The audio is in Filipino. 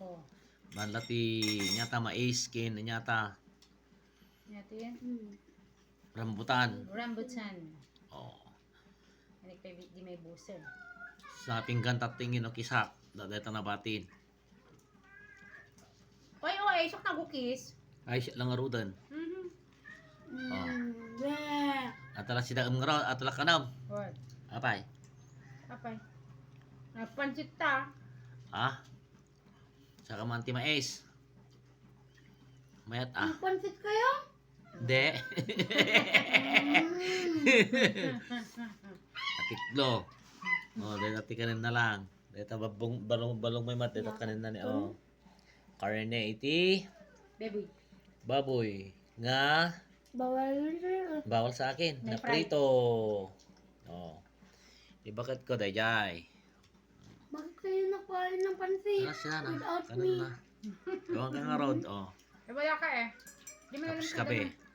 Oh. Manlati nyata mais kin nyata Ito yan. Hmm. rambutan. Rambutan. Oh. Ano pa di may buser. Sa pinggan tatingin o kisak. Dadeta na batin. Oy, oy, sok na cookies. Ay siya lang arudan. Mhm. Oh. Hmm. Bleh. Atala sida ang ngaraw atala kanam. What? Apay. Apay. Nagpansit ta. Ah. Sa kamanti mais. Mayat ah. Pansit kayo? De. Hmm. Atiklo. Oh, dahil ati kanin na lang. Dahil babong balong balong may mat dahil kanin na ni oh. Karne iti Baby. baboy nga Bawal bawal sa akin na prito. Oh. Di bakit ko dayjay? Bakit kayo nakain Ano siya na? Without me. na. Gawang ka nga road. Oh. Wala ka eh. Di mo Tapos kape. sa